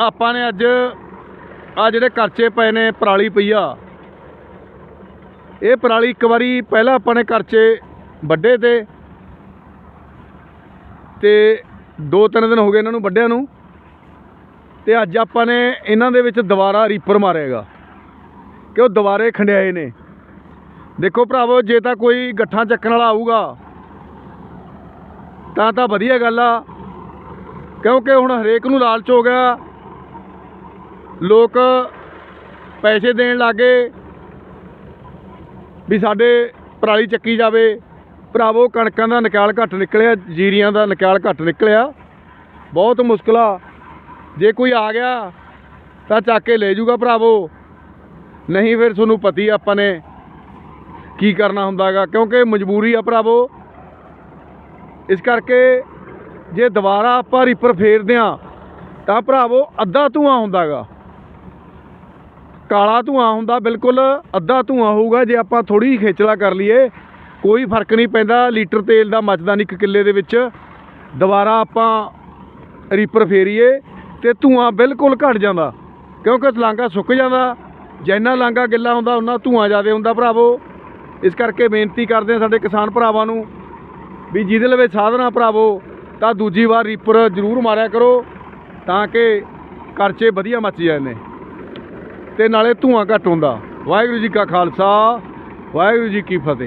ਆਪਾਂ ਨੇ ਅੱਜ ਆ ਜਿਹੜੇ ਕਰਚੇ ਪਏ ਨੇ ਪਰਾਲੀ ਪਈ ਆ। ਇਹ ਪਰਾਲੀ ਇੱਕ ਵਾਰੀ ਪਹਿਲਾਂ ਆਪਾਂ ਨੇ ਕਰਚੇ ਵੱਡੇ ਤੇ। ਤੇ ਦੋ ਤਿੰਨ ਦਿਨ ਹੋ ਗਏ ਇਹਨਾਂ ਨੂੰ ਵੱਡਿਆਂ ਨੂੰ। ਤੇ ਅੱਜ ਆਪਾਂ ਨੇ ਇਹਨਾਂ ਦੇ ਵਿੱਚ ਦੁਬਾਰਾ ਰੀਪਰ ਮਾਰੇਗਾ ਕਿ ਉਹ ਦੁਬਾਰੇ ਖੰਡਿਆਏ ਨੇ। ਦੇਖੋ ਭਰਾਵੋ, ਜੇ ਤਾਂ ਕੋਈ ਗੱਠਾਂ ਚੱਕਣ ਵਾਲਾ ਆਊਗਾ, ਤਾਂ ਤਾਂ ਵਧੀਆ ਗੱਲ ਆ। ਕਿਉਂਕਿ ਹੁਣ ਹਰੇਕ ਨੂੰ ਲਾਲਚ ਹੋ ਗਿਆ। ਲੋਕ ਪੈਸੇ ਦੇਣ ਲੱਗੇ ਵੀ ਸਾਡੇ ਪਰਾਲੀ ਚੱਕੀ ਜਾਵੇ। ਭਰਾਵੋ, ਕਣਕਾਂ ਦਾ ਨਿਕਾਲ ਘੱਟ ਨਿਕਲਿਆ, ਜੀਰੀਆਂ ਦਾ ਨਿਕਾਲ ਘੱਟ ਨਿਕਲਿਆ। ਬਹੁਤ ਮੁਸ਼ਕਲ ਆ। ਜੇ ਕੋਈ ਆ ਗਿਆ ਤਾਂ ਚੱਕ ਕੇ ਲੈ ਜਾਊਗਾ ਭਰਾਵੋ। ਨਹੀਂ ਫਿਰ ਤੁਹਾਨੂੰ ਪਤੀ ਆਪਾਂ ਨੇ ਕੀ ਕਰਨਾ ਹੁੰਦਾਗਾ ਕਿਉਂਕਿ ਮਜਬੂਰੀ ਆ ਭਰਾਵੋ। ਇਸ ਕਰਕੇ ਜੇ ਦੁਬਾਰਾ ਆਪਾਂ ਰੀਪਰ ਫੇਰਦੇ ਆ ਤਾਂ ਭਰਾਵੋ ਅੱਧਾ ਧੂਆਂ ਹੁੰਦਾਗਾ। ਕਾਲਾ ਧੂਆਂ ਹੁੰਦਾ, ਬਿਲਕੁਲ ਅੱਧਾ ਧੂਆਂ ਹੋਊਗਾ, ਜੇ ਆਪਾਂ ਥੋੜੀ ਜਿਹੀ ਖੇਚਲਾ ਕਰ ਲਈਏ, ਕੋਈ ਫ਼ਰਕ ਨਹੀਂ ਪੈਂਦਾ, ਲੀਟਰ ਤੇਲ ਦਾ ਮੱਚਦਾ ਨਹੀਂ ਇੱਕ ਕਿੱਲੇ ਦੇ ਵਿੱਚ। ਦੁਬਾਰਾ ਆਪਾਂ ਰੀਪਰ ਫੇਰੀਏ, ਤੇ ਧੂਆਂ ਬਿਲਕੁਲ ਘਟ ਜਾਂਦਾ, ਕਿਉਂਕਿ ਲਾਂਗਾ ਸੁੱਕ ਜਾਂਦਾ, ਜਿੰਨਾ ਲਾਂਗਾ ਗਿੱਲਾ ਹੁੰਦਾ ਉਹਨਾਂ ਧੂਆਂ ਜ਼ਿਆਦਾ ਹੁੰਦਾ ਭਰਾਵੋ। ਇਸ ਕਰਕੇ ਬੇਨਤੀ ਕਰਦੇ ਹਾਂ ਸਾਡੇ ਕਿਸਾਨ ਭਰਾਵਾਂ ਨੂੰ, ਵੀ ਜਿਹਦੇ ਲਵੇ ਸਾਧਨਾ ਭਰਾਵੋ ਤਾਂ ਦੂਜੀ ਵਾਰ ਰੀਪਰ ਜ਼ਰੂਰ ਮਾਰਿਆ ਕਰੋ ਤਾਂ ਕਿ ਕਰਚੇ ਵਧੀਆ ਮੱਚ ਜਾਂਦੇ ਤੇ ਨਾਲੇ ਧੂਆਂ ਘੱਟ ਹੁੰਦਾ। ਵਾਹਿਗੁਰੂ ਜੀ ਕਾ ਖਾਲਸਾ, ਵਾਹਿਗੁਰੂ ਜੀ ਕੀ ਫਤਿਹ।